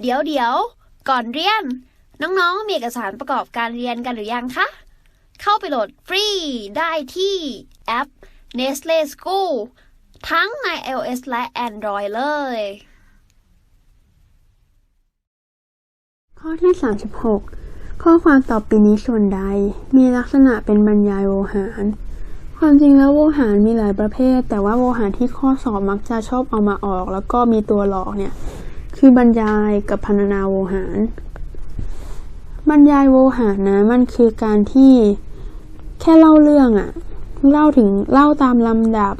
เดี๋ยวเดี๋ยวก่อนเรียน น้องๆ มีเอกสารประกอบการเรียนกันหรือยังคะ เข้าไปโหลดฟรีได้ที่แอป Nestle School ทั้งใน iOS และ Android เลย ข้อที่ 36 ข้อความต่อไปนี้ส่วนใด มีลักษณะเป็นบรรยายโวหาร ความจริงแล้วโวหารมีหลายประเภท แต่ว่าโวหารที่ข้อสอบมักจะชอบเอามาออก แล้วก็มีตัวหลอกเนี่ย คือบรรยายกับพรรณนาโวหาร บรรยายโวหารนะมันคือการที่แค่เล่าเรื่องอะเล่าถึงเล่าตามลำดับ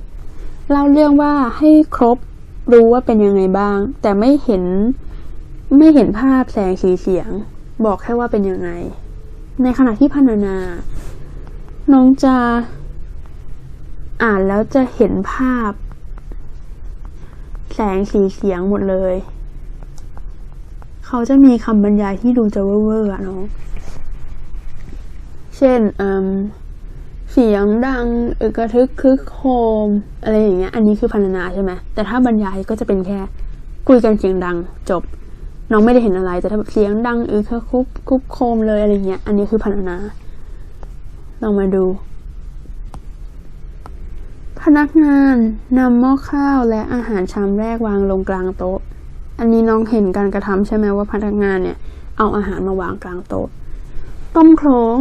เล่าเรื่องว่าให้ครบรู้ว่าเป็นยังไงบ้าง แต่ไม่เห็นไม่เห็นภาพแสงสีเสียง บอกแค่ว่าเป็นยังไง ในขณะที่พรรณนา น้องจะอ่านแล้วจะเห็นภาพ แสงสีเสียงหมดเลย เขาจะมีคำบรรยายที่ดูจะเว่อร์ๆอะน้อง เช่นเสียงดังอึกระทึกคึกโคม อะไรอย่างเงี้ย อันนี้คือพรรณนาใช่ไหมแต่ถ้าบรรยายก็จะเป็นแค่คุยกันเสียงดังจบ น้องไม่ได้เห็นอะไร แต่ถ้าแบบเสียงดังอึกระคุบคุบโคมเลยอะไรเงี้ย อันนี้คือพรรณนา ลองมาดู พนักงานนำหม้อข้าวและอาหารชามแรกวางลงกลางโต๊ะ อันนี้น้องเห็นการกระทำใช่ไหมว่าพนักงานเนี่ย เอาอาหารมาวางกลางโต๊ะ ต้มโครง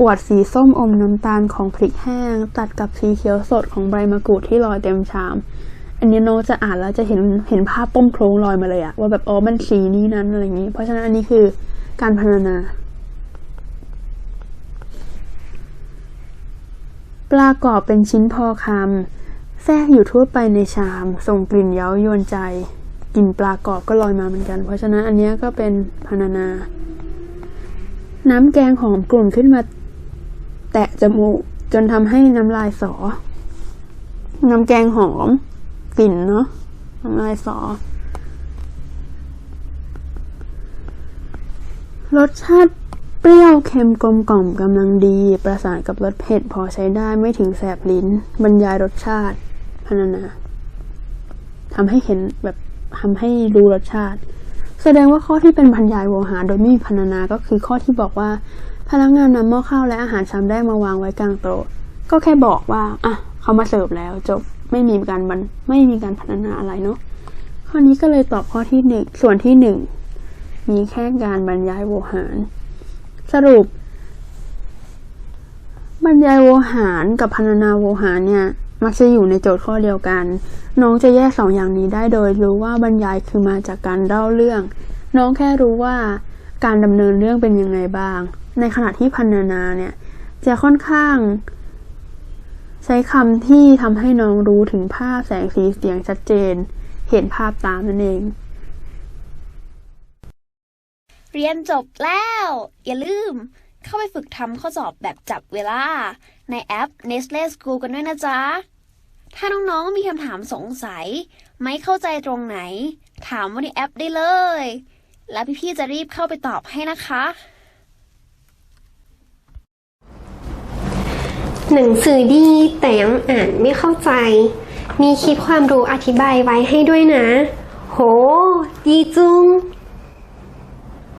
อวดสีส้มอมน้ำตาลของพริกแห้ง ตัดกับสีเขียวสดของใบมะกรูดที่ลอยเต็มชาม อันนี้น้องจะอ่านแล้วจะเห็นเห็นภาพต้มโครงลอยมาเลยอะว่าแบบอ๋อมันสีนี้นั้นอะไรอย่างนี้ เพราะฉะนั้นอันนี้คือการพรรณนา ปลากรอบเป็นชิ้นพอคำแทรกอยู่ทั่วไปในชาม ส่งกลิ่นเย้ายวนใจ กลิ่นปลากรอบก็ลอยมาเหมือนกัน เพราะฉะนั้นอันนี้ก็เป็นพรรณนา น้ำแกงหอมกลุ่นขึ้นมาแตะจมูกจนทำให้น้ำลายสอ น้ำแกงหอมกลิ่นเนาะน้ำลายสอ รสชาติเปรี้ยวเค็มกลมกล่อมกำลังดี ประสานกับรสเผ็ดพอใช้ได้ไม่ถึงแสบลิ้น บรรยายรสชาติพรรณนาทำให้เห็นแบบ ทำให้รู้รสชาติ แสดงว่าข้อที่เป็นบรรยายโวหารโดยไม่มีพรรณนาก็คือข้อที่บอกว่า พนักงานนำหม้อข้าวและอาหารชามแรกมาวางไว้กลางโต๊ะก็แค่บอกว่าอะเขามาเสิร์ฟแล้วจบไม่มีการบรรไม่มีการพรรณนาอะไรเนาะข้อนี้ก็เลยตอบข้อที่หนึ่งส่วนที่หนึ่งมีแค่การบรรยายโวหาร สรุป บรรยายโวหารกับพรรณนาโวหารเนี่ย มักจะอยู่ในโจทย์ข้อเดียวกัน น้องจะแยกสองอย่างนี้ได้โดยรู้ว่าบรรยายคือมาจากการเล่าเรื่อง น้องแค่รู้ว่าการดำเนินเรื่องเป็นยังไงบ้าง ในขณะที่พรรณนาเนี่ยจะค่อนข้าง ใช้คำที่ทำให้น้องรู้ถึงภาพแสงสีเสียงชัดเจน เห็นภาพตามนั่นเอง เรียนจบแล้ว อย่าลืมเข้าไปฝึกทำข้อสอบแบบจับเวลา ในแอป Nestle School กันด้วยนะจ๊ะ ถ้าน้องๆมีคำถามสงสัย ไม่เข้าใจตรงไหน ถามว่าในแอปได้เลย แล้วพี่ๆจะรีบเข้าไปตอบให้นะคะ หนังสือดีแต่ยังอ่านไม่เข้าใจ มีคลิปความรู้อธิบายไว้ให้ด้วยนะ โห ดีจุง